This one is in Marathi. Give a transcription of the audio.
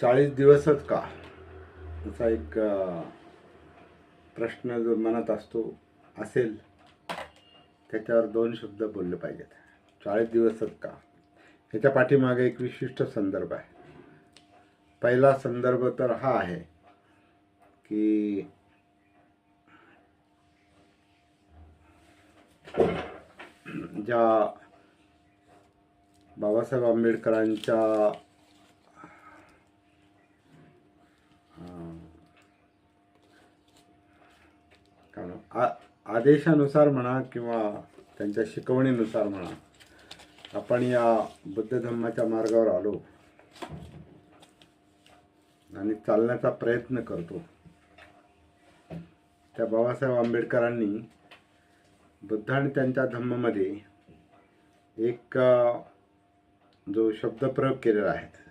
चाळीस दिवसच का? असा एक प्रश्न जो मनात असतो असेल त्याच्यावर दोन शब्द बोलले पाहिजेत. चाळीस दिवसच का? ह्याच्या पाठीमागे एक विशिष्ट संदर्भ आहे. पहिला संदर्भ तर हा आहे की ज्या बाबासाहेब आंबेडकरांच्या कारण आ- आदेशानुसार म्हणा किंवा त्यांच्या शिकवणीनुसार म्हणा आपण या बुद्ध धम्माच्या मार्गावर आलो आणि चालण्याचा प्रयत्न करतो. त्या बाबासाहेब आंबेडकरांनी बुद्ध आणि त्यांच्या धम्मामध्ये एक जो शब्दप्रयोग केलेला आहे